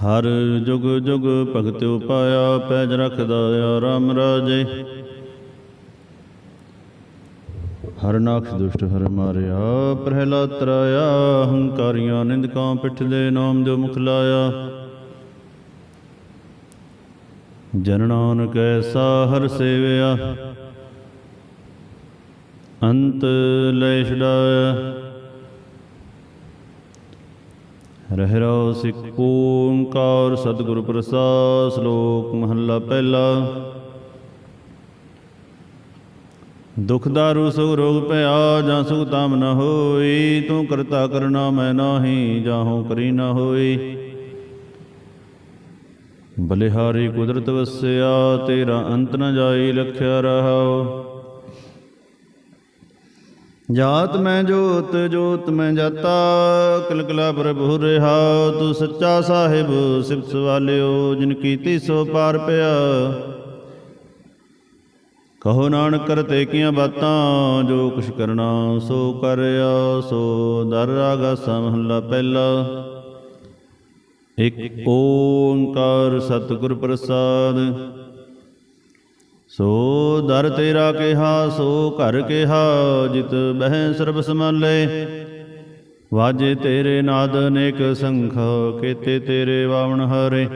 ਹਰ ਜੁਗ ਜੁਗ ਭਗਤ ਉਪਾਇਆ ਪੈਜ ਰਖਦਾ ਆਰਾਮ ਰਾਜੇ। ਹਰ ਦੁਸ਼ਟ ਹਰ ਮਾਰਿਆ ਪ੍ਰਹਿਲਾ ਤਰਾਇਆ, ਹੰਕਾਰੀਆਂ ਨਿੰਦਕਾਂ ਪਿੱਠ ਦੇ ਨਾਮ ਜੋ ਮੁਖ ਲਾਇਆ। ਜਨ ਨਾਨਕ ਐਸਾ ਹਰ ਸੇਵਿਆ, ਅੰਤ ਲੈ ਛਡਾਇਆ ਰਹਿ ਸਿੱਖ ਓੰਕਾਰ ਸਤਿਗੁਰ ਪ੍ਰਸਾਦ ਸ਼ਲੋਕ ਮਹੱਲਾ ਪਹਿਲਾ। ਦੁਖ ਦਾਰੂ, ਸੁਖ ਰੋਗ ਭਇਆ, ਜਾਂ ਸੁਖ ਤਾਮ ਨ ਹੋਈ, ਤੂੰ ਕਰਤਾ ਕਰਨਾ ਮੈਂ ਨਾਹੀ ਜਾਹੂ ਕਰੀ ਨ ਹੋਈ। ਬਲਿਹਾਰੀ ਕੁਦਰਤ ਵਸਿਆ, ਤੇਰਾ ਅੰਤ ਨ ਜਾਈ, ਲਖਿਆ ਰਹਾਓ ਜਾਤ ਮੈਂ ਜੋਤ ਜੋਤ ਮੈਂ ਜਾਤਾ ਕਲਕਲਾ ਪ੍ਰਭੂ ਰਹਾ, ਤੂੰ ਸੱਚਾ ਸਾਹਿਬ, ਸਿਫਤ ਵਾਲਿਓ ਜਿਨ ਕੀਤੀ ਸੋ ਪਾਰ ਪਿਆ। ਕਹੋ ਨਾਨਕ, ਕਰਤੇ ਕੀਆਂ ਬਾਤਾਂ, ਜੋ ਕੁਛ ਕਰਨਾ ਸੋ ਕਰਿਆ, ਸੋ ਦਰ ਰਾਗਾ ਸਮਹਲਾ ਪਹਿਲਾ। ਇਕ ਓੰਕਾਰ ਸਤਿਗੁਰ ਪ੍ਰਸਾਦ ਸੋ ਦਰ ਤੇਰਾ ਕਿਹਾ, ਸੋ ਘਰ ਕਿਹਾ, ਜਿਤ ਬਹਿ ਸਰਬ ਸਮਾਲੇ ਵਾਜੇ ਤੇਰੇ ਨਾਦ ਅਨੇਕ ਸੰਖ, ਕੇਤੇ ਤੇਰੇ ਵਾਵਣ ਹਰੇ।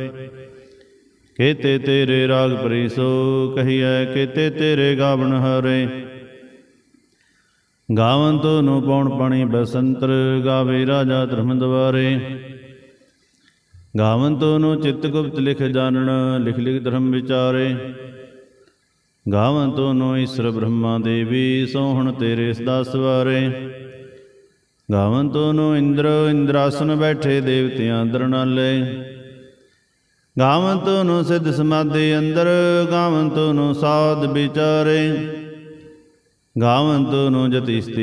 ਕੇਤੇ ਤੇਰੇ ਰਾਗ ਪ੍ਰੀਸੋ ਕਹੀਐ, ਕੇਤੇ ਤੇਰੇ ਗਾਵਣ ਹਰੇ। ਗਾਵਨ ਤੋ ਨੂੰ ਪਉਣ ਪਾਣੀ ਬਸੰਤਰ, ਗਾਵੇ ਰਾਜਾ ਧਰਮ ਦਵਾਰੇ ਗਾਵਨ ਤੋ ਨੂੰ ਚਿੱਤ ਗੁਪਤ ਲਿਖ ਜਾਣਨ, ਲਿਖ ਲਿਖ ਧਰਮ ਵਿਚਾਰੇ। ਗਾਵਨ ਤੋ ਨੋ ਈਸ਼ਰ ਬ੍ਰਹਮਾ ਦੇਵੀ, ਸੋਹਣ ਤੇਰੇ ਸਦਾ ਸਵਾਰੇ। ਗਾਵਨ ਤੋ ਨੋ ਇੰਦਰ, ਇੰਦਰਾਸਨ ਬੈਠੇ ਦੇਵਤਿਆਂ ਅੰਦਰ ਨਾਲੇ ਗਾਵਨ ਤੋ ਸਿੱਧ ਸਮਾਧੀ ਅੰਦਰ ਗਾਵਨ ਤੋ ਸਾਧ ਵਿਚਾਰੇ। ਗਾਵਨ ਤੋ ਨੋ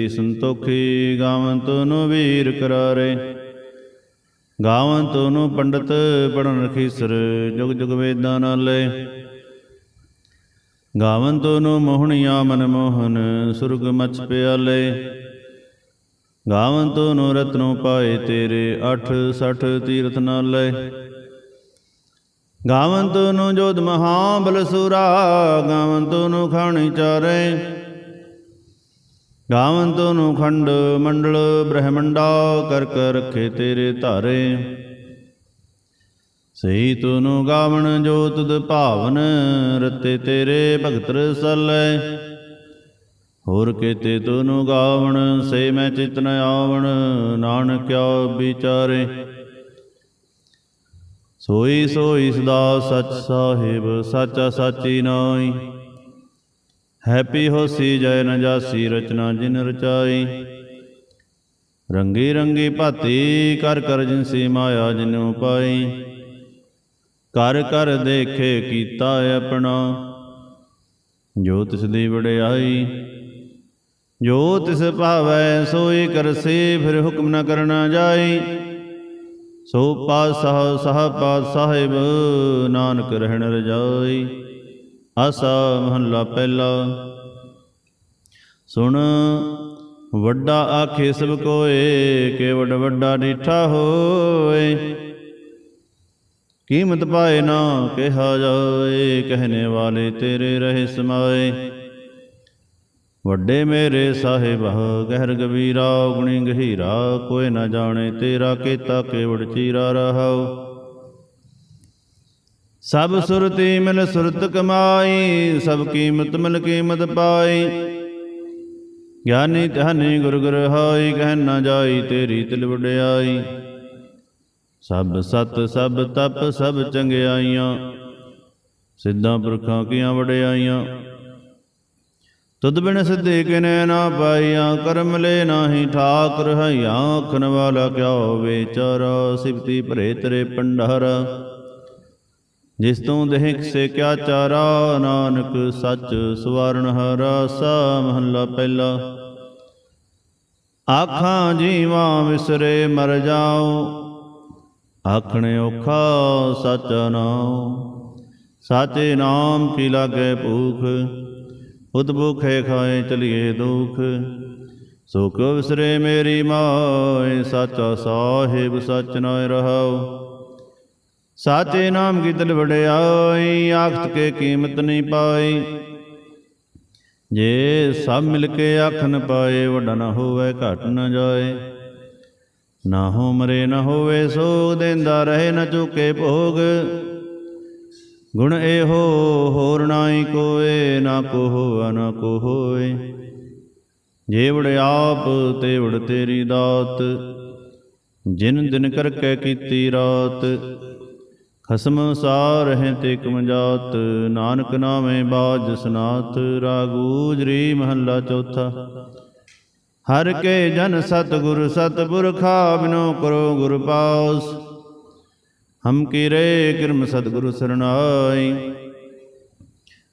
ਸੰਤੋਖੀ ਗਾਵਨ ਤੋ ਵੀਰ ਕਰਾਰੇ। ਗਾਵਨ ਤੋ ਪੰਡਤ ਪੜਨ ਰਖੀਸਰ ਜੁਗ ਜੁਗ ਵੇਦਾਂ ਨਾਲੇ। ਗਾਵਨ ਤੋ ਨੂੰ ਮੋਹਣੀਆਂ ਮਨ ਮੋਹਨ, ਸੁਰਗ ਮਚ ਪਿਆਲੇ। ਗਾਵਨ ਤੋ ਨੂੰ ਰਤਨੋ ਪਾਏ ਤੇਰੇ 8 60 ਤੀਰਥ ਨਾਲੇ। ਗਾਵਨ ਤੋ ਨੂੰ ਜੋਧ ਮਹਾਬਲ ਬਲਸੂਰਾ ਗਾਵਨ ਤੋ ਨੂੰ ਖਾਣੀ ਚਾਰੇ। ਗਾਵਨ ਤੋ ਨੂੰ ਖੰਡ ਮੰਡਲ ਬ੍ਰਹਮੰਡਾ, ਕਰ ਕਰ ਰੱਖੇ ਤੇਰੇ ਧਾਰੇ। ਸਹੀ ਤੁਨੂ ਗਾਵਣ ਜੋ ਤੁਧ ਭਾਵਨ, ਰਤੇ ਤੇਰੇ ਭਗਤ ਰਸਲੇ। ਹੋਰ ਕੀਤੇ ਤੁਨੂ ਗਾਵਣ, ਸੇ ਮੈਂ ਚਿਤ ਨ ਆਵਣ, ਨਾਨਕਿਆ ਵਿਚਾਰੇ। ਸੋਈ ਸੋਈ ਸਦਾ ਸਚ ਸਾਹਿਬ, ਸਾਚਾ ਸਾਚੀ ਨਾਈ ਹੈਪੀ ਹੋਸੀ ਜੈ ਨ ਜਾਸੀ ਰਚਨਾ ਜਿਨ ਰਚਾਈ। ਰੰਗੀ ਰੰਗੀ ਭਾਤੀ ਕਰ ਕਰ ਜਿਨਸੀ ਮਾਇਆ ਜਿਨੂ ਪਾਈ। ਕਰ ਕਰ ਦੇਖੇ ਕੀਤਾ ਆਪਣਾ। ਜੋ ਤਿਸ ਦੀ ਵਡਿਆਈ, ਜੋ ਤਿਸ ਭਾਵੈ, ਸੋਈ ਕਰਸੇ, ਫਿਰ ਹੁਕਮ ਨਾ ਕਰਨਾ ਜਾਈ। ਸੋ ਪਾਤਸ਼ਾਹ, ਸਾਹ ਪਾਤ ਸਾਹਿਬ ਨਾਨਕ ਰਹਿਣ ਰਜਾਈ। ਆਸਾ ਮਹੱਲਾ ਪਹਿਲਾ। ਸੁਣ, ਵੱਡਾ ਆਖੇ ਸਭ ਕੋਏ ਕੇ ਵੱਡ ਵੱਡਾ ਡੀਠਾ ਹੋਏ। ਕੀਮਤ ਪਾਏ ਨਾ ਕਿਹਾ ਜਾਏ ਕਹਨੇ ਵਾਲੇ ਤੇਰੇ ਰਹੇ ਸਮਾਏ। ਵੱਡੇ ਮੇਰੇ ਸਾਹਿਬ, ਗਹਿਰ ਗਵੀਰਾ ਗੁਣੀ ਗਹੀਰਾ, ਕੋਈ ਨਾ ਜਾਣੇ ਤੇਰਾ ਕੀਤਾ ਕੇਵੜ ਚੀਰਾ ਰਹਾਉ। ਸਭ ਸੁਰਤੀ ਮਿਲ ਸੁਰਤ ਕਮਾਈ, ਸਭ ਕੀਮਤ ਮਿਲ ਕੀਮਤ ਪਾਈ। ਗਿਆਨੀ ਧਿਆਨੀ ਗੁਰ ਗੁਰ ਹਾਈ ਕਹਿ ਨਾ ਜਾਈ ਤੇਰੀ ਤਿਲ ਵਡਿਆਈ। ਸਭ ਸਤ, ਸਭ ਤਪ, ਸਭ ਚੰਗਿਆਈਆਂ। ਸਿੱਧਾਂ ਪੁਰਖਾਂ ਕੀਆਂ ਵਡਿਆਈਆਂ। ਤੁਧ ਬਿਨ ਸਿੱਧੇ ਕਿਨੇ ਨਾ ਪਾਈਆਂ, ਕਰਮ ਲੈ ਨਾਹੀ ਠਾਕ ਰਹਾਈਆਂ ਆਖਣ ਵਾਲਾ ਕਿਆ ਹੋਵੇ ਵਿਚਾਰਾ ਸਿਫਤੀ ਭਰੇ ਤੇਰੇ ਪੰਡਹਰ ਜਿਸ ਤੋਂ ਦੇਖ ਸੇ ਕਿਆ ਚਾਰਾ, ਨਾਨਕ ਸੱਚ ਸਵਾਰਨ ਹਰਾ ਸਾ ਮਹੱਲਾ ਪਹਿਲਾ। ਆਖਾਂ ਜੀਵਾਂ ਵਿਸਰੇ ਮਰ ਜਾਓ ਆਖਣ ਔਖਾ ਸਚ ਨਾਮ ਸਾਚੇ ਨਾਮ ਕੀ ਲਾਗੇ ਭੂਖ ਉਦ ਭੁਖੇ ਖਾਏ ਚਲੀਏ ਦੁਖ। ਸੁਖ ਵਿਸਰੇ ਮੇਰੀ ਮਾਏ, ਸਾਚਾ ਸਾਹਿਬ ਸਚ ਨਾਇ ਰਹਾਉ। ਸਾਚੇ ਨਾਮ ਕੀ ਤਲ ਵਡਿਆਈ, ਆਖਤ ਕੇ ਕੀਮਤ ਨਹੀਂ ਪਾਈ। ਜੇ ਸਭ ਮਿਲ ਕੇ ਆਖਨ ਪਾਏ, ਵੱਡਾ ਨਾ ਹੋਵੇ ਘਟ ਨਾ ਜਾਏ। ਨਾ ਹੋ ਮਰੇ, ਨਾ ਹੋਵੇ ਸੋਗ ਦੇਂਦਾ ਰਹੇ, ਨਾ ਚੁਕੇ ਭੋਗ। ਗੁਣ ਇਹੋ ਹੋਰ ਨਾਹੀ ਕੋਏ, ਨਾ ਕੋ ਹੋਵਾ ਨਾ ਕੋ ਹੋਏ ਜੇ ਵੜ ਆਪ ਤੇਵੜ ਤੇਰੀ ਦਾਤ। ਜਿਨ ਦਿਨ ਕਰਕੇ ਕੀਤੀ ਰਾਤ, ਖਸਮ ਸਾਰ ਹੈ ਤੇ ਕਮਜਾਤ ਨਾਨਕ ਨਾਮੇ ਬਾਜ ਸਨਾਤ ਰਾਗੂਜਰੀ ਮਹੱਲਾ ਚੌਥਾ। ਹਰ ਕੇ ਜਨ ਸਤਿਗੁਰ ਸਤਿਪੁਰਖਾ ਬਿਨੋ ਕਰੋ ਗੁਰ ਪਾਸ। ਹਮ ਕੀ ਰੇ ਕਿਰਮ ਸਤਿਗੁਰ ਸਰਣਾਈ।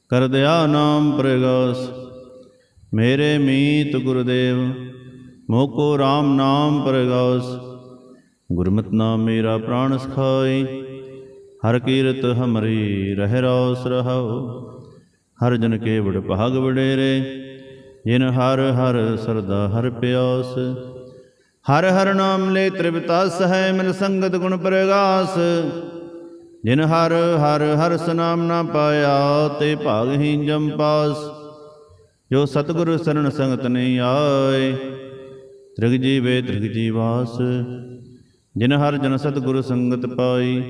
ਕਰ ਦਿਆ ਨਾਮ ਪ੍ਰਗਾਸ। ਮੇਰੇ ਮੀਤ ਗੁਰਦੇਵ, ਮੋਕੋ RAM ਨਾਮ ਪ੍ਰਗਾਸ। ਗੁਰਮਤਿ ਨਾਮ ਮੇਰਾ ਪ੍ਰਾਣ ਸਖਾਈ। ਹਰ ਕੀਰਤ ਹਮਰੀ ਰਹਿ ਰੋਸ ਰਹਾਉ ਹਰ ਜਨ ਕੇ ਵਡ ਭਾਗ ਵਡੇਰੇ। ਜਿਨ ਹਰ ਹਰ ਸਰਦਾ ਹਰ ਪਿਆਸ, ਹਰ ਹਰ ਨਾਮ ਲੈ ਤ੍ਰਿਪਤਾਸ ਹੈ ਮਿਲ ਸੰਗਤ ਗੁਣ ਪ੍ਰਗਾਸ, ਜਿਨ ਹਰ ਹਰ ਹਰ ਸਨਾਮ ਨਾ ਪਾਇਆ ਤੇ ਭਾਗਹੀਨ ਜਮ ਪਾਸ, ਜੋ ਸਤਿਗੁਰ ਸਰਣ ਸੰਗਤ ਨਹੀਂ ਆਏ, ਤ੍ਰਿਗ ਜੀਵੇ ਤ੍ਰਿਗ ਜੀਵਾਸ, ਜਿਨ ਹਰ ਜਨ ਸਤਿਗੁਰ ਸੰਗਤ ਪਾਈ,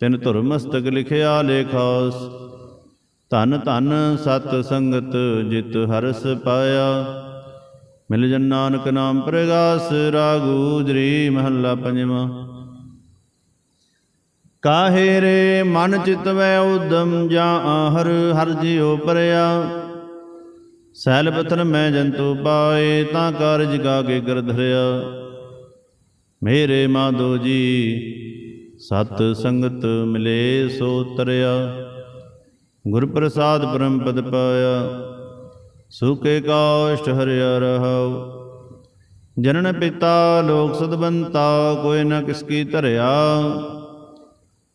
ਤਿਨ ਧੁਰ ਮਸਤਕ ਲਿਖਿਆ ਲੇਖਾਸ ਧਨ ਧਨ ਸਤ ਸੰਗਤ ਜਿਤ ਹਰਸ ਪਾਇਆ। ਮਿਲ ਜਨ ਨਾਨਕ ਨਾਮ ਪ੍ਰਗਾਸ, ਰਾਗੂ ਰਾਗੂਜਰੀ ਮਹੱਲਾ ਪੰਜਵਾਂ। ਕਾਹੇ ਰੇ ਮਨ ਚਿਤ ਵੈ ਉਦਮ ਜਾਂ ਹਰ ਹਰ ਜਿਉ ਪਰਿਆ। ਸੈਲ ਪਤਨ ਮੈਂ ਜੰਤੂ ਪਾਏ, ਤਾਂ ਕਾਰਜ ਗਾ ਕੇ ਕਰ ਧਰਿਆ। ਮੇਰੇ ਮਾਧੋ ਜੀ, ਸਤ ਸੰਗਤ ਮਿਲੇ ਸੋ ਤਰਿਆ। ਗੁਰ ਪ੍ਰਸਾਦ ਪਰਮ ਪਦ ਪਾਇਆ, ਸੁਕੇ ਕਾਸ਼ਟ ਹਰਿਆ ਰਹਾਉ। ਜਨਨ ਪਿਤਾ ਲੋਕ ਸਦਬੰਤਾ, ਕੋਈ ਨਾ ਕਿਸ ਕੀ ਧਰਿਆ।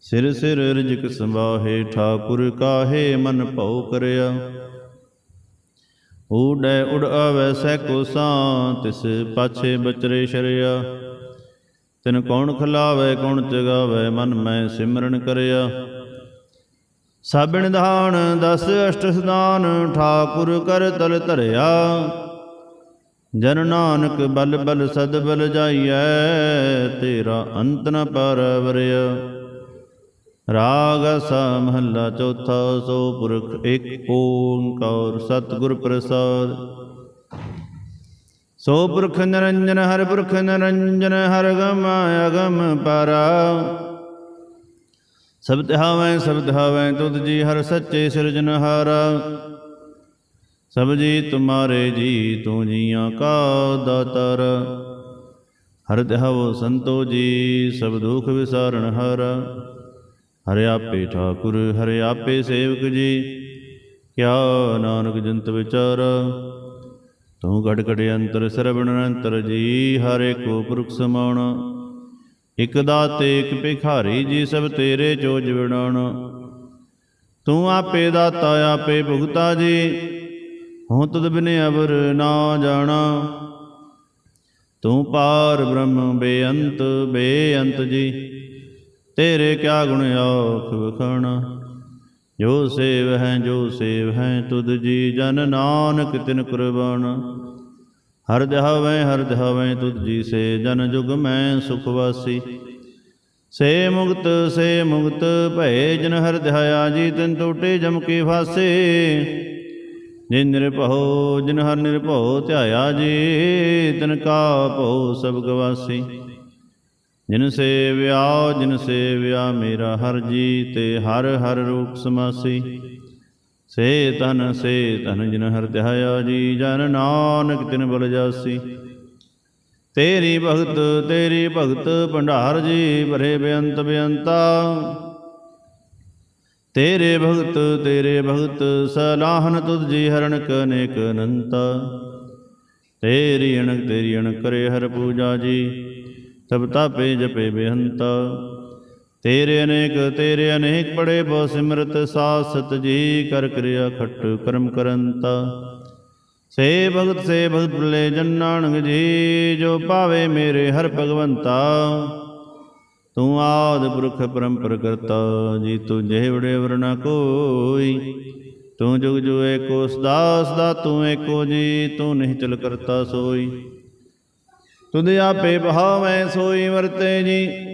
ਸਿਰ ਸਿਰ ਰਿਜਕ ਸੰਭਾਹੇ ਠਾਕੁਰ ਕਾਹੇ ਮਨ ਭਉ ਕਰਿਆ। ਊੜੈ ਉੜ ਆਵੈ ਸਹਿ ਕੋ ਸਾਂ ਤਿਸ ਪਾਛੇ ਬਚਰੇ ਸ਼ਰਿਆ। ਤਿਨ ਕੌਣ ਖਲਾਵੇ, ਕੌਣ ਚਗਾਵੇ ਮਨ ਮੈਂ ਸਿਮਰਨ ਕਰਿਆ। ਸਾਬਣ ਧਾਨ ਦਸ ਅਸ਼ਟ ਸਦਾਨ ਠਾਕੁਰ ਕਰ ਤਲ ਧਰਿਆ। ਜਨ ਨਾਨਕ ਬਲ ਬਲ ਸਦ ਬਲ ਜਾਈਐ, ਤੇਰਾ ਅੰਤ ਨ ਪਰਵਰਿਆ। ਰਾਗ ਸਾ ਮਹੱਲਾ ਚੌਥਾ, ਸੋ ਪੁਰਖ ਇੱਕ ਓੰਕਾਰ ਸਤਿਗੁਰ ਪ੍ਰਸਾਦ। ਸੋ ਪੁਰਖ ਨਿਰੰਜਨ, ਹਰ ਪੁਰਖ ਨਿਰੰਜਨ, ਹਰ ਗਮ ਅਗਮ ਪਰਾ। ਸਬਦ ਹਾਵੈ ਸਬਦ ਹਾਵੈ, ਤੁਧ ਜੀ ਹਰ ਸੱਚੇ ਸਿਰਜਨਹਾਰਾ ਸਭ ਜੀ ਤੁਮਾਰੇ ਜੀ, ਤੂੰ ਜੀਆਂ ਕਾ ਦਾਤਾਰ। ਹਰ ਦਿਹਾਵੋ ਸੰਤੋ ਜੀ, ਸਭ ਦੁਖ ਵਿਸਾਰਨ ਹਾਰਾ। ਹਰਿ ਆਪੇ ਠਾਕੁਰ, ਹਰਿ ਆਪੇ ਸੇਵਕ ਜੀ, ਕਿਆ ਨਾਨਕ ਜੰਤ ਵਿਚਾਰਾ। ਤੂੰ ਘਟ ਘਟ ਅੰਤਰ, ਸਰਵਣ ਅੰਤਰ ਜੀ, ਹਰੇ ਕੋ ਪੁਰਖ ਸਮਾਉਣਾ। ਇਕ ਦਾਤੇ, ਇਕ ਭਿਖਾਰੀ, ਜੀ ਸਭ ਤੇਰੇ ਚੋਜ ਵਿਣਾਉਣਾ ਤੂੰ ਆਪੇ ਦਾਤਾ, ਆਪੇ ਭੁਗਤਾ ਜੀ ਹੂੰ ਤਦ ਬਿਨ ਅਵਰ ਨਾ ਜਾਣਾ। ਤੂੰ ਪਾਰ ਬ੍ਰਹਮ, ਬੇਅੰਤ ਬੇਅੰਤ ਜੀ, ਤੇਰੇ ਕਿਆ ਗੁਣ ਆਖ ਵਖਾਣਾ। ਜੋ ਸੇਵ ਹੈ, ਜੋ ਸੇਵ ਹੈ, ਤੁਧ ਜੀ ਜਨ ਨਾਨਕ ਤਿਨ ਕੁਰਬਾਨ। ਹਰ ਦਿਹਾਵੈ ਹਰ ਦਿਹਾਵੈ ਤੁਧ ਜੀ ਸੇ, ਜਨ ਜੁਗ ਮੈਂ ਸੁਖ ਵਾਸੀ। ਸੇ ਮੁਕਤ ਸੇ ਮੁਕਤ, ਭਏ ਜਨ ਹਰ ਦਿਹਾਇਆ, ਜੀ ਤਿਨ ਟੋਟੇ ਜਮ ਕੀ ਫਾਸੇ। ਜਿਨ ਨਿਰਭਉ, ਜਿਨ ਹਰ ਨਿਰਭਉ ਧਿਆਇਆ ਜੀ, ਤਿਨ ਕਾ ਭਉ ਸਭ ਗਵਾਸੀ ਜਿਨ ਸੇ ਸੇਵਿਆ ਜਿਨ ਸੇਵਿਆ ਮੇਰਾ ਹਰ ਜੀ, ਤੇ ਹਰ ਹਰ ਰੂਪ ਸਮਾਸੀ। ਸੇ ਤਨ ਸੇ ਤਨ ਜਿਨ ਹਰ ਧਿਆਇਆ ਜੀ, ਜਨ ਨਾਨਕ ਤਿਨ ਬਲ ਜਾਸੀ। ਤੇਰੀ ਭਗਤ ਤੇਰੀ ਭਗਤ, ਭੰਡਾਰ ਜੀ, ਭਰੇ ਬੇਅੰਤ ਬੇਅੰਤਾ। ਤੇਰੇ ਭਗਤ ਤੇਰੇ ਭਗਤ, ਸਲਾਹਨ ਤੁਧ ਜੀ ਹਰਨ ਕਨੇਕ ਅਨੰਤਾ। ਤੇਰੀ ਅਣਕ ਤੇਰੀ ਅਣਕ ਕਰੇ ਹਰ ਪੂਜਾ ਜੀ, ਤਬ ਤਾਪੇ ਜਪੇ ਬੇਹੰਤਾ ਤੇਰੇ ਅਨੇਕ ਤੇਰੇ ਅਨੇਕ ਪੜੇ ਬਹੁ ਸਿਮਰਤ ਸਾਸਤ ਜੀ ਕਰ ਕਿਰਿਆ ਖਟ ਕਰਮ ਕਰੰਤਾ। ਸੇ ਭਗਤ ਸੇ ਭਗਤ ਭੁਲੇ ਜਨ ਜੀ, ਜੋ ਪਾਵੇ ਮੇਰੇ ਹਰ ਭਗਵੰਤਾ। ਤੂੰ ਆਦ ਪੁਰਖ ਪਰੰਪਰ ਕਰਤਾ, ਜੀ ਤੂੰ ਜਿਹਵੜੇ ਵਰਨਾ ਕੋਈ। ਤੂੰ ਜੁਗ ਜੁਗ ਏਕੋ ਸਦਾ ਸਦਾ ਤੂੰ ਏਕੋ ਜੀ, ਤੂੰ ਨਹੀਂ ਚਲ ਕਰਤਾ ਸੋਈ। ਤੁਧ ਆਪੇ ਬਹਾਵੈ ਸੋਈ ਵਰਤੇ ਜੀ।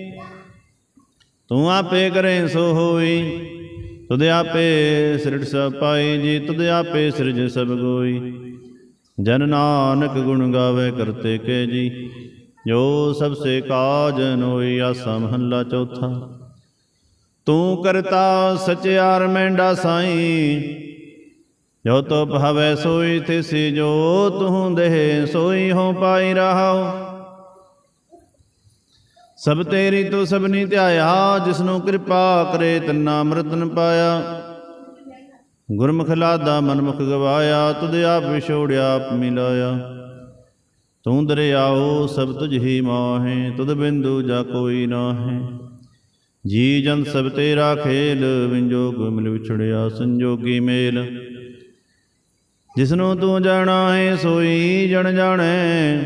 ਤੂੰ ਆਪੇ ਕਰੇ ਸੋ ਹੋਈ, ਤੁਧ ਆਪੇ ਸਿਰੜ ਸਭ ਪਾਈ ਜੀ, ਤੁਧ ਆਪੇ ਸਿਰਜ ਸਭ ਗੋਈ। ਜਨ ਨਾਨਕ ਗੁਣ ਗਾਵੇ ਕਰਤੇ ਕੇ ਜੀ, ਜੋ ਸਭ ਸੇ ਕਾਜ ਨੋਈ ਆਸਾ ਮਹੱਲਾ ਚੌਥਾ। ਤੂੰ ਕਰਤਾ ਸਚਿਆਰ ਮੈਂਡਾ ਸਾਈ, ਜੋ ਤੋ ਭਾਵੈ ਸੋਈ, ਤਿਸੀ ਜੋ ਤੂੰ ਦੇਹ ਸੋਈ ਹੋ ਪਾਈ ਰਹਾਉ। ਸਭ ਤੇਰੀ ਤੂੰ ਸਭਨੀ ਧਿਆਇਆ, ਜਿਸਨੂੰ ਕਿਰਪਾ ਕਰੇ ਤੰਨਾ ਅੰਮ੍ਰਿਤਨ ਪਾਇਆ। ਗੁਰਮੁਖ ਲਾਦਾ ਮਨਮੁਖ ਗਵਾਇਆ, ਤੁਧ ਆਪ ਵਿਛੋੜਿਆ, ਆਪ ਮਿਲਾਇਆ। ਤੂੰ ਦਰਿਆਓ, ਸਭ ਤੁਝ ਹੀ ਮਾਹੇ, ਤੁਧ ਬਿੰਦੂ ਜਾ ਕੋਈ ਨਾਹੇ। ਜੀ ਜਨ ਸਭ ਤੇਰਾ ਖੇਲ, ਵਿੰਜੋਗ ਮਿਲ ਵਿਛੜਿਆ ਸੰਜੋਗੀ ਮੇਲ। ਜਿਸਨੂੰ ਤੂੰ ਜਾਣਾ ਹੈ ਸੋਈ ਜਣ ਜਾਣੈ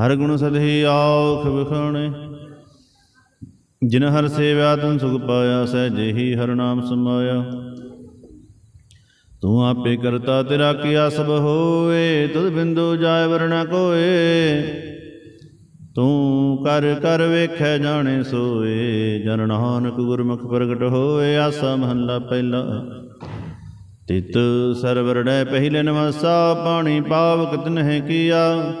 ਹਰ ਗੁਣ ਸਦਹੀ ਆਖ ਵਿਖਾਣੇ ਜਿਨ ਹਰ ਸੇਵਿਆ ਤਨ ਸੁਖ ਪਾਇਆ ਸਹਿਜੇ ਹੀ ਹਰ ਨਾਮ ਸਮਾਇਆ। ਤੂੰ ਆਪੇ ਕਰਤਾ, ਤੇਰਾ ਕੀਆ ਸਭ ਹੋਏ ਤੁਧ ਬਿੰਦੂ ਜਾਏ ਵਰਣਾ ਕੋਏ। ਤੂੰ ਕਰ ਕਰ ਵੇਖੈ, ਜਾਣੇ ਸੋਏ। ਜਨ ਨਾਨਕ ਗੁਰਮੁਖ ਪ੍ਰਗਟ ਹੋਏ, ਆਸਾ ਮਹੱਲਾ ਪਹਿਲਾ। ਤਿਤ ਸਰਵਰੜੈ ਪਹਿਲੇ ਨਮਸਾ ਪਾਣੀ ਪਾਵਕ ਤਿਨਹਿ ਕੀਆ।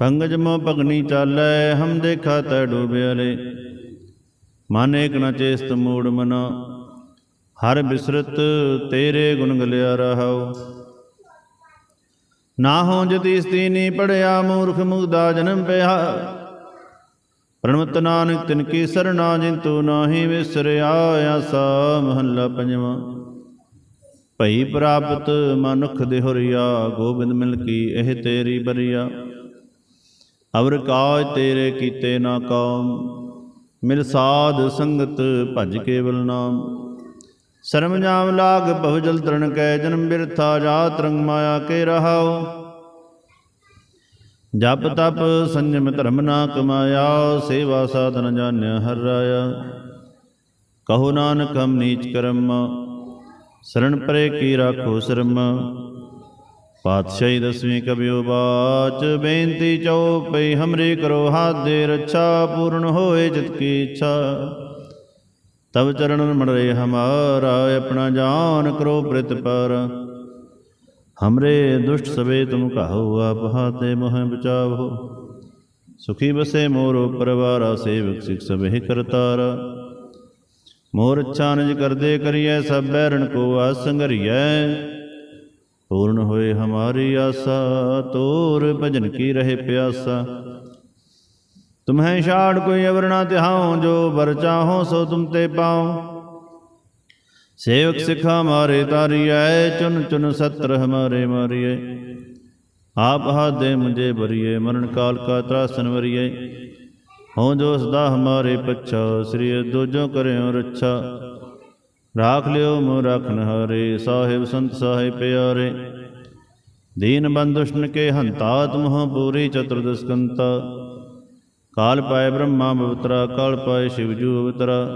ਪੰਗਜ ਮੋ ਪਗਨੀ ਚਾਲੈ, ਹਮ ਦੇਖਾ ਤੈ ਡੂਬਿਆਲੇ ਮਨ ਏਕ ਨ ਚੇਸਤ ਮੂੜ ਮਨਾ, ਹਰ ਬਿਸਰਤ ਤੇਰੇ ਗੁਣ ਗਲਿਆ ਰਹਾਉ। ਨਾ ਹੋ ਜਤੀ ਸਤੀਨੀ ਪੜਿਆ ਮੂਰਖ ਮੁਗਦਾ ਜਨਮ ਪਿਆ। ਪ੍ਰਣਮਤ ਨਾਨਕ ਤਿਨ ਕੀ ਸਰਣਾ ਜਿੰਤੂ ਨਾਹੀ ਵਿਸਰਿਆ ਆਸਾ ਮਹੱਲਾ ਪੰਜਵਾਂ। ਭਈ ਪ੍ਰਾਪਤ ਮਨੁਖ ਦੇ ਗੋਬਿੰਦ ਮਿਲ ਕੀ ਇਹ ਤੇਰੀ ਬਰੀਆ। ਅਵਰ ਕਾਜ ਤੇਰੇ ਕੀਤੇ ਨਾ ਕਾਮ, ਮਿਲ ਸਾਧ ਸੰਗਤ ਭਜ ਕੇਵਲ ਨਾਮ। ਸਰਮ ਜਾਮ ਲਾਗ ਭਵ ਜਲ ਤਰਨ ਕੈ, ਜਨਮ ਬਿਰਥਾ ਜਾਤ ਰੰਗ ਮਾਇਆ ਕੇ ਰਹਾਉ। ਜਪ ਤਪ ਸੰਜਮ ਧਰਮ ਨਾ ਕਮਾਇਆ, ਸੇਵਾ ਸਾਧਨ ਜਾਣਿਆ ਹਰ ਰਾਇਆ। ਕਹੋ ਨਾਨਕ ਹਮ ਨੀਚ ਕਰਮ, ਸਰਣ ਪਰੇ ਕੀ ਰਾਖੋ ਸ਼ਰਮ। ਪਾਤਸ਼ਾਹੀ ਦਸਵੀਂ ਕਬਿਓ ਬਾਚ, ਬੇਨਤੀ ਚਉਪਈ ਹਮਰੇ ਕਰੋ ਹਾਥ ਦੇ ਰੱਛਾ, ਪੂਰਨ ਹੋਏ ਜਿਤ ਕੀ ਇੱਛਾ। ਤਬ ਚਰਨ ਮੜਰੇ ਹਮਾਰਾ ਆਪਣਾ ਜਾਨ ਕਰੋ ਪ੍ਰਿਤ ਪਰ। ਹਮਰੇ ਦੁਸ਼ਟ ਸਵੇ ਤੁਮ ਕਹੋ ਆਪ ਹਾਤੇ ਮੋਹ ਬਚਾਵੋ। ਸੁਖੀ ਬਸੇ ਮੋਰੋ ਪਰਵਾਰਾ, ਸੇਵਕ ਸਿਖ ਸਭੇ ਕਰਤਾਰਾ। ਮੋਰ ਅੱਛਾ ਨਿਜ ਕਰਦੇ ਕਰੀਐ, ਸਭ ਬੈਰਣ ਕੋ ਆਸੰਗਰੀਐ ਪੂਰਨ ਹੋਏ ਹਮਾਰੀ ਆਸਾ, ਤੋਰ ਭਜਨ ਕੀ ਰਹੇ ਪਿਆਸਾ। ਤੁਮਹਿ ਛਾੜ ਕੋਈ ਅਵਰ ਨਾ ਤਿਹਾਉ, ਜੋ ਬਰ ਚਾਹੋ ਸੋ ਤੁਮ ਤੇ ਪਾਉ। ਸੇਵਕ ਸਿਖਾ ਮਾਰੇ ਤਾਰੀਐ, ਚੁਨ ਚੁਨ ਸਤਰ ਹਮਾਰੇ ਮਾਰੀਐ। ਆਪ ਹਾਦੇ ਮੁਝੇ ਬਰੀਏ ਮਰਨ ਕਾਲ ਕਾ ਤਰਾਸਨ ਵਰੀਏ ਹਉ ਜੋ ਸਦਾ ਹਮਾਰੇ ਪੱਛਾ, ਸ੍ਰੀ ਦੋਜੋ ਕਰਿਓ ਰੱਛਾ। ਰਾਖ ਲਿਓ ਮੋ ਰਖਨ ਹਾਰੇ ਸਾਹਿਬ ਸੰਤ ਸਾਹਿਬ ਪਿਆਰੇ। ਦੀਨ ਬੰਦੁਸ਼ਣ ਕੇ ਹੰਤਾ ਤੁਮਹੁ ਪੂਰੀ ਚਤੁਰਦਸ਼ਕੰਤਾ। ਕਾਲ ਪਾਏ ਬ੍ਰਹਮਾ ਬਵਤਰਾ, ਕਾਲ ਪਾਏ ਸ਼ਿਵਜੂ ਅਵਤਰਾ।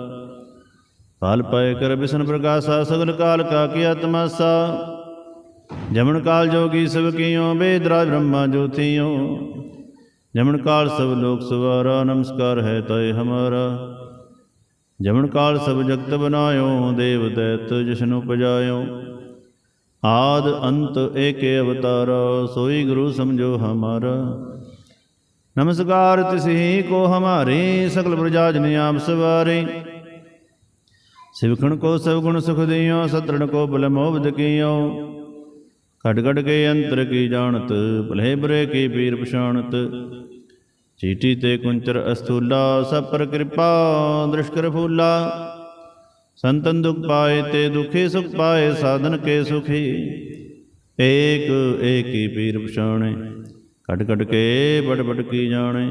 ਕਾਲ ਪਾਏ ਕਰ ਬਿਸ਼ਨ ਪ੍ਰਕਾਸ਼ਾ ਸਗਲ ਕਾਲ ਕਾ ਕੀ ਤਮਾਸਾ ਜਮਨ ਕਾਲ ਜੋਗੀ ਸਭ ਕੀਓ ਬੇਦਰਾ ਬ੍ਰਹਮਾ ਜੋਤੀਓ ਜਮਨ ਕਾਲ ਸਭ ਲੋਕ ਸਵਾਰਾ, ਨਮਸਕਾਰ ਹੈ ਤੈ ਹਮਾਰਾ। ਜਮਨ ਕਾਲ ਸਭ ਜਗਤ ਬਨਾਇਓ, ਦੇਵ ਦੈਤ ਜਿਸਨੂੰ ਪਜਾਇਓ ਆਦ ਅੰਤ ਏਕੇ ਅਵਤਾਰ, ਸੋਈ ਗੁਰੂ ਸਮਝੋ ਹਮਾਰਾ। ਨਮਸਕਾਰ ਤਿਸਹੀ ਕੋ ਹਮਾਰੇ, ਸਗਲ ਪ੍ਰਜਾ ਜਨ ਆਪ ਸਵਾਰੇ। ਸਿਵਖਣ ਕੋ ਸਭ ਗੁਣ ਸੁਖ ਦਿਓ ਸਤਰਣ ਕੋ ਬਲ ਮੋਬਦ ਕੀਓ। ਖੜ ਖੜ ਕੇ ਅੰਤਰ ਕੀ ਜਾਣਤ, ਭਲੇ ਬੁਰੇ ਕੀ ਪੀਰ ਪਛਾਣਤ। ਚੀਟੀ ਤੇ ਕੁੰਚਰ ਅਸਥੂਲਾ, ਸਭ ਪਰ ਕਿਰਪਾ, ਦ੍ਰਿਸ਼ਕਰ ਫੂਲਾ। ਸੰਤਨ ਦੁਖ ਪਾਏ ਤੇ ਦੁਖੀ, ਸੁਖ ਪਾਏ, ਸਾਧਨ ਕੇ ਸੁਖੀ। ਏਕ, ਏਕੀ ਪੀਰ ਪਛਾਣੇ ਕਟ ਕਟ ਕੇ ਬੜ ਬੜ ਕੀ ਜਾਣੇ।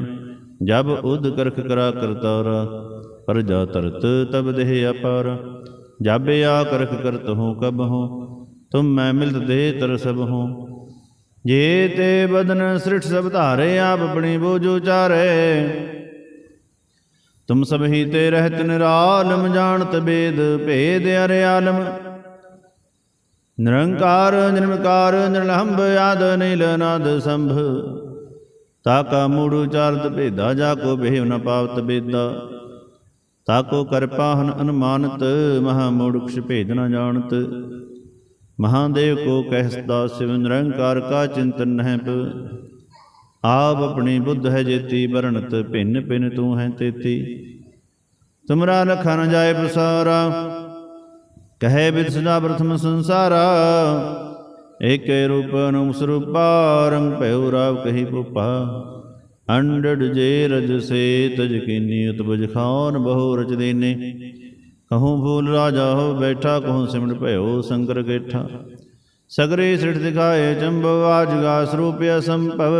ਜਬ ਉਦ ਕਰਖ ਕਰਾ ਕਰਤਾਰਾ, ਪਰ ਜਾ ਤਰਤ ਤਬ ਦੇਹ ਅਪਾਰ। ਜਬ ਆ ਕਰਖ ਕਰਤ ਹੂੰ ਕਬ ਹੂੰ, ਤੁਮ ਮੈਂ ਮਿਲਤ ਦੇ ਤਰ ਸਭ ਹੂੰ। ਜੇ ਤੇ ਬਦਨ ਸ੍ਰਿਠ ਸਭ ਧਾਰੇ, ਆਪ ਆਪਣੀ ਬੋਝ ਉਚਾਰੇ ਤੁਮ ਸਭ ਹੀ ਤੇ ਰਹਿਤ ਨਿਰਾਲਮ ਜਾਣਤ ਬੇਦ ਭੇਦ ਅਰੇ ਆਲਮ। ਨਿਰੰਕਾਰ ਨਿਰਮਕਾਰ ਨਿਰਲੰਭ, ਆਦ ਨੀਲ ਨਾਦ ਸੰਭ। ਤਾਕਾ ਮੂੜ ਉਚਾਰਤ ਭੇਦਾ, ਜਾ ਕੋ ਬਿਹਿ ਨ ਪਾਵਤ ਬੇਦਾ। ਤਾਕੋ ਕਰ ਪਾਹਨ ਅਨੁਮਾਨਤ, ਮਹਾ ਮੂੜੁਕਸ਼ ਭੇਦ ਨ ਜਾਣਤ। ਮਹਾਦੇਵ ਕੋ ਕਹਿਸਦਾ ਸਿਵ ਨਿਰੰਕਾਰ ਕਾ ਚਿੰਤਨ ਨਹਿ ਆਪ ਆਪਣੀ ਬੁੱਧ ਹੈ ਜੇਤੀ, ਵਰਣਤ ਭਿੰਨ ਭਿੰਨ ਤੂੰ ਹੈ ਤੇਤੀ। ਤੁਮਰਾ ਲਖਾ ਨ ਜਾਏ ਪਸਾਰਾ ਕਹੇ ਬਿਦ ਪ੍ਰਥਮ ਸੰਸਾਰਾ। ਏਕੇ ਰੂਪ ਅਨੁਮ ਸਰੂਪਾ, ਰੰਗ ਭਇਓ ਰਾਵ ਕਹੀ ਪੁਪਾ। ਅੰਡੜ ਜੇ ਰਜ ਸੇ ਤਜ ਕੀਨੀ ਉਤਬਜ ਖਾਨ ਬਹੁ ਰਚ ਦੇਨੇ। ਕਹੂੰ ਫੂਲ ਰਾਜਾ ਹੋ ਬੈਠਾ ਕਹੂੰ ਸਿਮਟ ਭਇਓ ਸੰਕਰ ਗੇਠਾ ਸਗਰੇ ਸ੍ਰਿਟ ਦਿਖਾਏ ਚੰਬਵ ਆਜਗਾ ਸਰੂਪ ਅਸੰਭਵ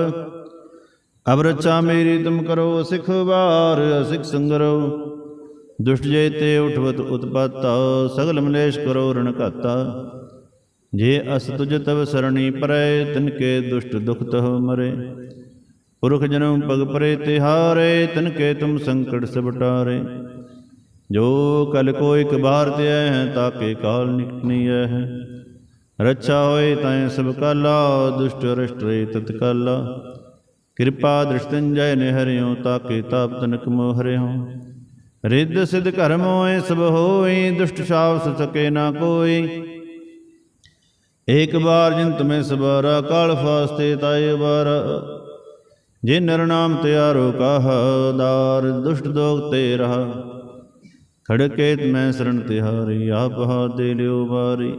ਅਬ ਰਚਾ ਮੇਰੀ ਤੁਮ ਕਰੋ ਸਿਖ ਵਾਰ ਅਸਿਖ ਸੰਗਰੋ ਦੁਸ਼ਟ ਜੇ ਤੇ ਉਠਵਤ ਉਤਪਾਤਾ ਸਗਲ ਮਲੇਸ਼ ਕਰੋ ਰਣ ਘਾਤਾ ਜੇ ਅਸ ਤੁਜ ਤਵ ਸਰਣੀ ਪਰੈ ਤਿਨ ਕੇ ਦੁਸ਼ਟ ਦੁਖ ਤਹ ਮਰੇ ਪੁਰਖ ਜਨਮ ਪਗ ਪਰੇ ਤਿਹਾਰੇ ਤਿਨ ਕੇ ਤੁਮ ਸੰਕਟ ਸਭ ਟਾਰੇ ਜੋ ਕਲ ਕੋ ਇਕ ਬਾਰ ਤੇ ਹੈ, ਤਾਕੇ ਕਾਲ ਨਿਕਟਨੀ ਹੈ। ਰੱਛਾ ਹੋਏ ਤੈ ਸਭ ਕਾਲਾ, ਦੁਸ਼ਟ ਰਸ਼ਟ ਰੇ ਤਤ ਕਾਲਾ। ਕਿਰਪਾ ਦ੍ਰਿਸ਼ਟੰਜੈ ਨੇ ਹਰਿਓ ਤਾਕੇ ਤਾਪ ਤਨਕ ਮੋਹ ਹਰਿਓ ਰਿੱਧ ਸਿਧ ਕਰਮ ਹੋਏ, ਸਭ ਹੋਈ, ਦੁਸ਼ਟ ਸ਼ਾਵ ਸਕੇ ਨਾ ਕੋਈ। ਏਕ ਬਾਰ ਜਿਨ ਤੁਮੇ ਸਬਾਰਾ ਕਾਲ ਫਾਸਤੇ ਤਾਏ ਬਾਰ ਜੇ ਨਰ ਨਾਮ ਤਿਆਰੋ ਕਹਾ, ਦਾਰ ਦੁਸ਼ਟ ਦੋਗ ਤੇ ਰਹਾ। ਖੜਕੇ ਮੈਂ ਸਰਣ ਤਿਹਾਰੀ, ਆਪ ਹਾ ਦੇ ਲਿਓ ਬਾਰੀ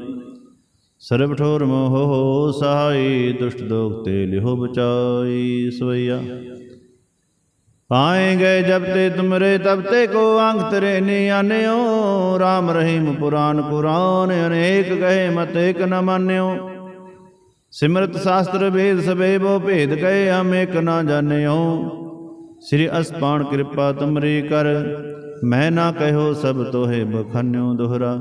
ਸਰਬ ਠੋਰ ਮੋਹ ਸਹਾਈ, ਦੁਸ਼ਟ ਦੋਗ ਤੇ ਲਿਓ ਬਚਾਈ ਸਵਈਆ। ਪਾਏ ਗਏ ਜਬ ਤੇ ਤੁਮਰੇ, ਤਬ ਤੇ ਕੋ ਅੰਗ ਤਰੇ ਨੀ ਆਨਿਓ। RAM ਰਹੀਮ ਪੁਰਾਨ ਕੁਰਾਨ ਅਨੇਕ ਕਹੇ ਮਤ ਏਕ ਨ ਮਾਨਿਓ। ਸਿਮਰਤ ਸ਼ਾਸਤਰ ਵੇਦ ਸਬੇ ਬੋ ਭੇਦ ਕਹੇ, ਹਮ ਏਕ ਨ ਜਾਣਿਓ। ਸ੍ਰੀ ਅਸਪਾਨ ਕਿਰਪਾ ਤੁਮਰੀ ਕਰ। ਮੈਂ ਨਾ ਕਹਿਓ ਸਭ ਤੋਹੇ ਬਖਨਿਓ ਦੋਹਰਾ।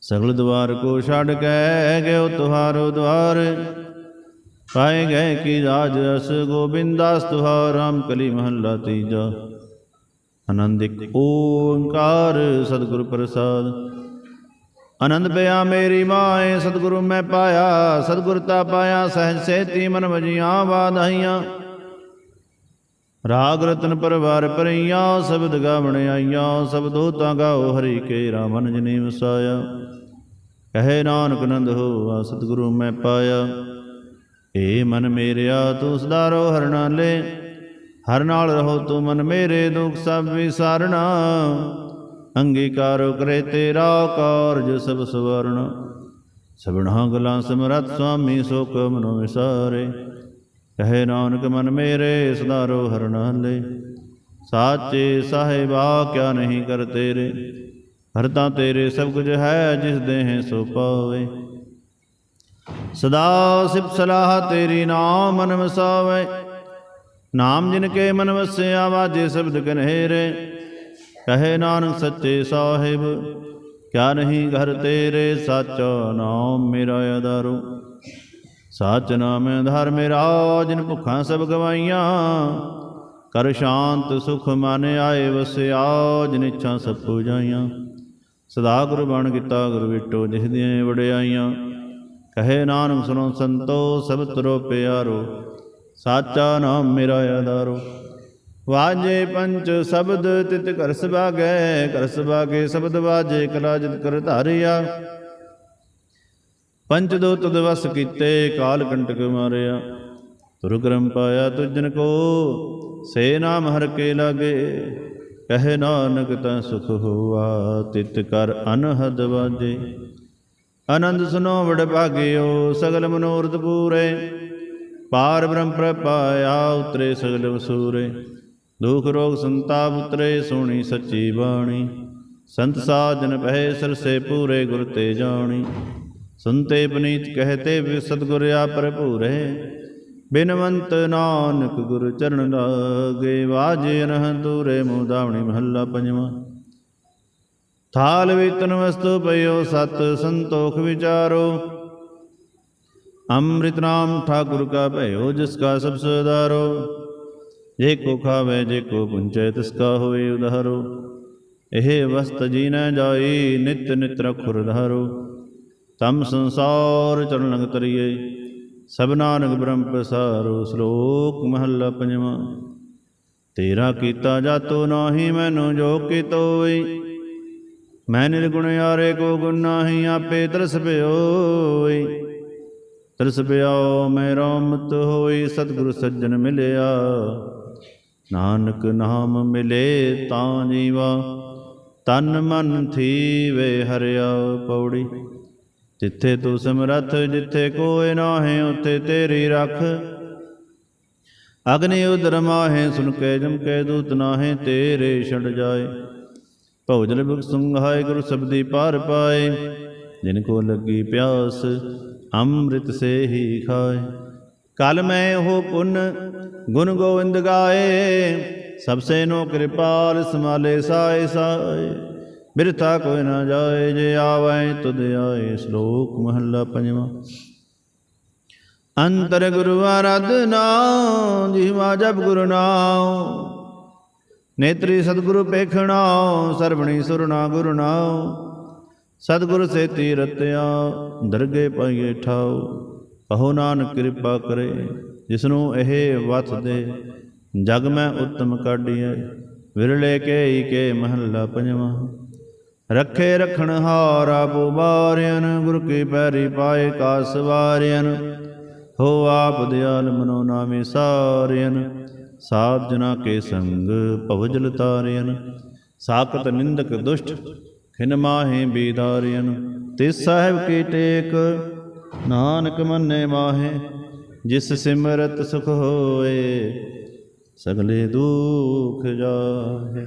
ਸਗਲ ਦਵਾਰ ਕੋ ਛੱਡ ਕੇ ਗਇਓ ਤੁਹਾਰੋ ਦਵਾਰ। ਪਾਏ ਗਏ ਕੀ ਰਾਜ ਰਸ ਗੋਬਿੰਦਾਸ ਤੁਹਾਰ, ਰਾਮ ਕਲੀ ਮਹੱਲਾ ਤੀਜਾ। ਆਨੰਦ ਇੱਕ ਓੰਕਾਰ ਸਤਿਗੁਰ ਪ੍ਰਸਾਦ। ਆਨੰਦ ਪਿਆ ਮੇਰੀ ਮਾਏ, ਸਤਿਗੁਰੂ ਮੈਂ ਪਾਇਆ, ਸਤਿਗੁਰ ਤਾ ਪਾਇਆ, ਸਹਿਜ ਸੇਤੀ ਮਨ ਵਜੀਆਂ ਬਾਧਾਈਆਂ ਰਾਗ ਰਤਨ ਪਰਵਾਰ ਪਰਈਆਂ, ਸ਼ਬਦ ਗਾਵਣ ਆਈਆਂ ਸਬਦੋ ਤਾਂ ਗਾਓ ਹਰੀ ਕੇ ਰਾਮਨ ਜਨੀ ਵਸਾਇਆ। ਕਹੇ ਨਾਨਕ ਨੰਦ ਹੋਆ ਸਤਿਗੁਰੂ ਮੈਂ ਪਾਇਆ। ਏ ਮਨ ਮੇਰਿਆ, ਤੂੰ ਸਦਾਰੋ ਹਰ ਨਾਲੇ ਹਰ ਨਾਲ ਰਹੋ ਤੂੰ ਮਨ ਮੇਰੇ, ਦੁਖ ਸਭ ਵਿਸਾਰਣਾ ਅੰਗੀਕਾਰੋ ਕਰੇ ਤੇਰਾ ਕਾਰਜ ਸਭ ਸਵਰਣ ਸਭਨਾ ਗਲਾਂ ਸਮਰਤ ਸੁਆਮੀ ਸੋ ਕੋ ਮਨੋ ਵਿਸਾਰੇ। ਕਹੇ ਨਾਨਕ ਮਨ ਮੇਰੇ ਸਦਾਰੋ ਹਰਨ ਹਲੇ। ਸਾਚੇ ਸਾਹਿਬਾ, ਕਿਆ ਨਹੀਂ ਕਰ ਤੇਰੇ? ਹਰ ਤਾਂ ਤੇਰੇ ਸਭ ਕੁਝ ਹੈ, ਜਿਸ ਦੇਹ ਸੋ ਪਾਵੇ। ਸਦਾ ਸਿਫਤ ਸਲਾਹ ਤੇਰੀ ਨਾਮ ਮਨ ਵਸਾਵੇ। ਨਾਮ ਜਿਨ ਕੇ ਮਨ ਵਸਿਆ, ਵਾਜੇ ਸ਼ਬਦ ਕਨਹਿਰੇ। ਕਹੇ ਨਾਨਕ ਸੱਚੇ ਸਾਹਿਬ, ਕਿਆ ਨਹੀਂ ਘਰ ਤੇਰੇ? ਸਾਚਾ ਨਾਮ ਮੇਰਾ ਆਧਾਰੋ ਸਾਚ ਨਾਮ ਆਧਾਰ ਮੇਰਾ ਜਿਨ ਭੁੱਖਾਂ ਸਭ ਗਵਾਈਆਂ। ਕਰ ਸ਼ਾਂਤ ਸੁਖ ਮਨ ਆਏ ਵਸਿਆ, ਜਿਨ ਇੱਛਾ ਸਭ ਪੂਜਾਈਆਂ। ਸਦਾ ਗੁਰ ਬਣ ਕੀਤਾ ਗੁਰ ਵਿਟੋ, ਜਿਸ ਦੀਆਂ ਵਡਿਆਈਆਂ ਕਹੇ ਨਾਨਕ ਸੁਨੋ ਸੰਤੋ, ਸਭ ਤਰੋ ਪਿਆਰੋ, ਸਾਚਾ ਨਾਮ ਮੇਰਾ ਆਧਾਰੋ। ਵਾਜੇ ਪੰਚ ਸ਼ਬਦ ਤਿਤ ਕਰ ਸੁਭਾਗੈ ਕਰ ਸੁਭਾਗੇ ਸ਼ਬਦ ਵਾਜੇ ਕਲਾ ਜਿਤ ਕਰ ਧਾਰਿਆ। ਪੰਚ ਦੋ ਤੁਦ ਵਸ ਕੀਤੇ, ਕਾਲ ਕੰਟਕ ਮਾਰਿਆ। ਤੁਰ ਕਰਮ ਪਾਇਆ ਤੁਜਨ ਕੋ, ਸੇ ਨਾਮ ਹਰ ਕੇ ਲਾਗੇ। ਕਹੇ ਨਾਨਕ ਤਾਂ ਸੁਖ ਹੋਆ, ਤਿਤ ਕਰ ਅਨਹਦ ਵਾਜੇ। ਆਨੰਦ ਸੁਨੋ ਵਡ ਭਾਗਿਓ, ਸਗਲ ਮਨੋਰਥ ਪੂਰੇ। ਪਾਰ ਬ੍ਰਹਮ ਪ੍ਰਪਾਇਆ ਉਤਰੇ ਸਗਲ ਵਸੂਰੇ। ਦੁਖ ਰੋਗ ਸੰਤਾਪ ਉਤਰੇ, ਸੋਣੀ ਸੱਚੀ ਬਾਣੀ। ਸੰਤ ਸਾਜਨ ਪਹਿ ਸਰਸੇ ਪੂਰੇ ਗੁਰ ਤੇ ਜਾਣੀ। ਸੁਨਤੇ ਬਨੀਤ ਕਹਤੇ ਵੀ ਸਤਗੁਰ ਆ ਭਰਪੂਰੇ। ਬਿਨਵੰਤ ਨਾਨਕ ਗੁਰ ਚਰਨ ਲਾਗੇ, ਵਾਜੇ ਅਨਹ ਦੂਰੇ ਮੂਦਾਵਣੀ ਮਹੱਲਾ ਪੰਜਵਾਂ। ਥਾਲ ਵੇਤਨ ਵਸਤੂ ਪਇਓ ਸਤ ਸੰਤੋਖ ਵਿਚਾਰੋ। ਅੰਮ੍ਰਿਤ ਨਾਮ ਠਾਕੁਰ ਕਾ ਭਇਓ, ਜਿਸ ਕਾ ਸਭ ਸਦਾਰੋ ਜੇ ਕੋ ਖਾਵੇ, ਜੇ ਕੋ ਪੁੰਚੈ, ਤਿਸ ਕਾ ਹੋਏ ਉਧਾਰੋ। ਇਹ ਵਸਤ ਜੀ ਨ ਜਾਈ, ਨਿਤ ਨਿਤ ਰਖੁਰ ਧਾਰੋ। ਤਮ ਸੰਸਾਰ ਚਰਨ ਲੰਗ ਤਰੀਏ ਸਭ ਨਾਨਕ ਬ੍ਰਹਮ ਪਸਾਰੋ ਸ਼ਲੋਕ ਮਹੱਲਾ ਪੰਜਵਾਂ। ਤੇਰਾ ਕੀਤਾ ਜਾਤੋ ਨਾਹੀ, ਮੈਨੂੰ ਜੋ ਕੀਤੋਈ ਮੈਂ ਨਿਰਗੁਣ ਯਾਰੇ ਕੋ ਗੁਣ ਨਾਹੀ, ਆਪੇ ਤਰਸ ਪਿਓਈ ਤਰਸ ਪਿਆਓ ਮੈਂ ਰਾਮਤ ਹੋਈ, ਸਤਿਗੁਰ ਸੱਜਣ ਮਿਲਿਆ। ਨਾਨਕ ਨਾਮ ਮਿਲੇ ਤਾਂ ਜੀਵਾ, ਤਨ ਮਨ ਥੀਵੇ ਹਰਿਆ ਪੌੜੀ। ਜਿੱਥੇ ਤੂੰ ਸਮਰੱਥ ਜਿੱਥੇ ਕੋਈ ਨਾਹੀਂ, ਉੱਥੇ ਤੇਰੀ ਰੱਖ। ਅਗਨੀ ਉਦਰ ਮਾਹੇ ਸੁਨ ਕੇ ਜਮ ਕੇ ਦੂਤ ਨਾਹੇ, ਤੇਰੇ ਛੜ ਜਾਏ। ਭਉਜਲ ਬੁਖ ਸੰਘਾਏ ਗੁਰੂ ਸਬਦੀ ਪਾਰ ਪਾਏ। ਜਿਨ ਕੋ ਲੱਗੀ ਪਿਆਸ, ਅੰਮ੍ਰਿਤ ਸੇ ਹੀ ਖਾਏ। ਕਲ ਮੈਂ ਹੋ ਪੁੰਨ, ਗੁਣ ਗੋਵਿੰਦ ਗਾਏ। ਸਭ ਸੇ ਨੋ ਕਿਰਪਾਲ ਸਮਾਲੇ ਸਾਏ ਸਾਏ। ਬਿਰਥਾ ਕੋਈ ਨਾ ਜਾਏ, ਜੇ ਆਵੈ ਤੁਧ ਆਏ ਸ਼ਲੋਕ ਮਹੱਲਾ ਪੰਜਵਾਂ। ਅੰਤਰ ਗੁਰੂ ਆਰਾਧਨਾ ਜੀਵਾ ਜਪ ਗੁਰੂ ਨਾਮ। ਨੇਤਰੀ ਸਤਿਗੁਰੂ ਪੇਖਣਾ ਸਰਬਣੀ ਸੁਰਨਾ ਗੁਰੂ ਨਾਮ। ਸਤਿਗੁਰ ਸੇ ਤੀਰਤਿਆ ਦਰਗੇ ਪਾਈਏ ਠਾਓ ਕਹੋ ਨਾਨਕ ਕਿਰਪਾ ਕਰੇ, ਜਿਸਨੂੰ ਇਹ ਵਤ ਦੇ। ਜਗ ਮੈਂ ਉਤਮ ਕਾਢੀਐ, ਵਿਰਲੇ ਕੇ ਹੀ ਕੇ ਮਹੱਲਾ ਪੰਜਵਾਂ। ਰੱਖੇ ਰਖਣ ਹਾਰਾ ਬੁਬਾਰਿਆਨ ਗੁਰ ਕੀ ਪੈਰੀ ਪਾਏ ਕਾ ਸਵਾਰਿਆਨ ਹੋ ਆਪ ਦਿਆਲ ਮਨੋ ਨਾਮੇ ਸਾਰਿਆਨ ਸਾਧ ਜਨਾ ਕੇ ਸੰਗ ਭਵਜਲ ਤਾਰਿਆਨ ਸਾਖਤ ਨਿੰਦਕ ਦੁਸ਼ਟ ਖਿਨ ਮਾਹੇ ਬੀਦਾਰਿਆਨ ਤੇ ਸਾਹਿਬ ਕੀ ਟੇਕ ਨਾਨਕ ਮੰਨੇ ਮਾਹੇ, ਜਿਸ ਸਿਮਰਤ ਸੁਖ ਹੋਏ, ਸਗਲੇ ਦੁਖ ਜਾਹੇ।